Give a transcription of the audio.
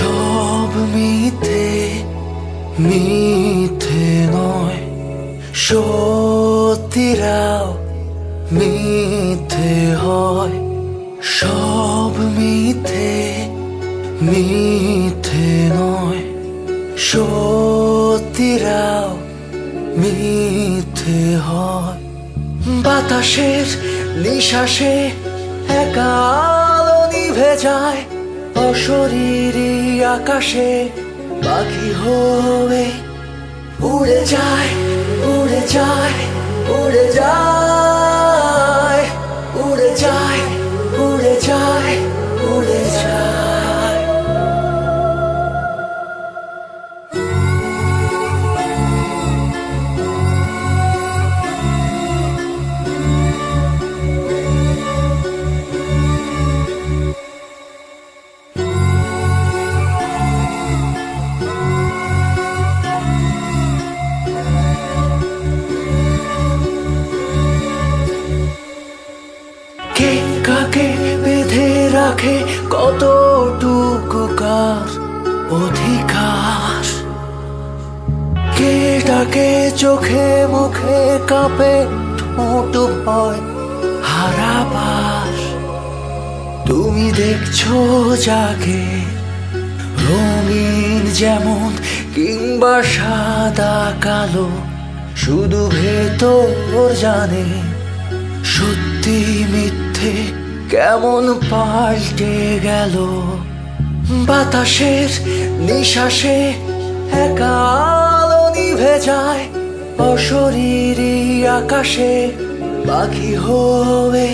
সব মিথে মিথে নয়। সত্যিরাও মিথে হয়। সব মিথে মিথে নয়। সত্যিরাও মিথে হয়। বাতাসের নিশ্বাসে একা নিভে যায়। অশরীরী আকাশে পাখি হবে উড়ে যায় উড়ে যায়। রাখে কতটুকু কার অধিকার? কে ডাকে চোখে মুখে কাঁপে ঠোঁট ভয় হারাবার। তুমি দেখছ যাকে রঙিন যেমন কিংবা সাদা কালো, শুধু ভেতর জানে সত্যি মিথ্যে কেমন পাল্টে গেল বাতাসের নিঃশ্বাসে একা নিভে যায় অশরীরী আকাশে পাখি হয়ে